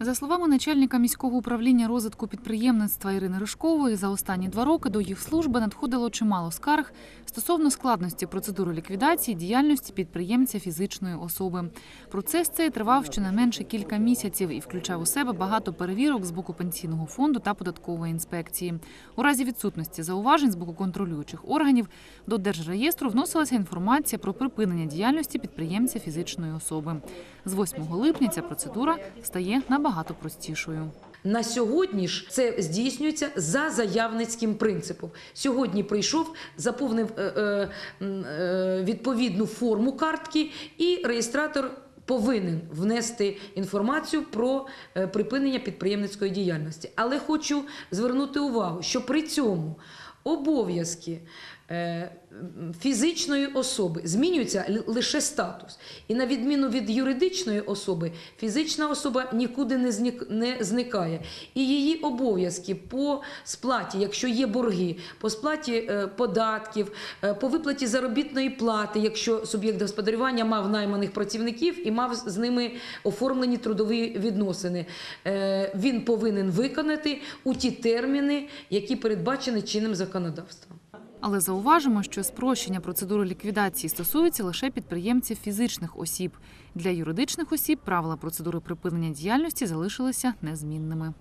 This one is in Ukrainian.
За словами начальника міського управління розвитку підприємництва Ірини Ришкової, за останні два роки до їх служби надходило чимало скарг стосовно складності процедури ліквідації діяльності підприємця фізичної особи. Процес цей тривав щонайменше кілька місяців і включав у себе багато перевірок з боку пенсійного фонду та податкової інспекції. У разі відсутності зауважень з боку контролюючих органів до держреєстру вносилася інформація про припинення діяльності підприємця фізичної особи. З 8 липня ця процедура стає набагато простішою. На сьогодні ж це здійснюється за заявницьким принципом. Сьогодні прийшов, заповнив е, е, е, відповідну форму картки, і реєстратор повинен внести інформацію про е, припинення підприємницької діяльності. Але хочу звернути увагу, що при цьому обов'язки е, фізичної особи змінюється лише статус. І на відміну від юридичної особи, фізична особа нікуди не, зникає. І її обов'язки по сплаті, якщо є борги, по сплаті е, податків, е, по виплаті заробітної плати, якщо суб'єкт господарювання мав найманих працівників і мав з ними оформлені трудові відносини, він повинен виконати у ті терміни, які передбачені чинним законодавством. Але зауважимо, що спрощення процедури ліквідації стосується лише підприємців фізичних осіб. Для юридичних осіб правила процедури припинення діяльності залишилися незмінними.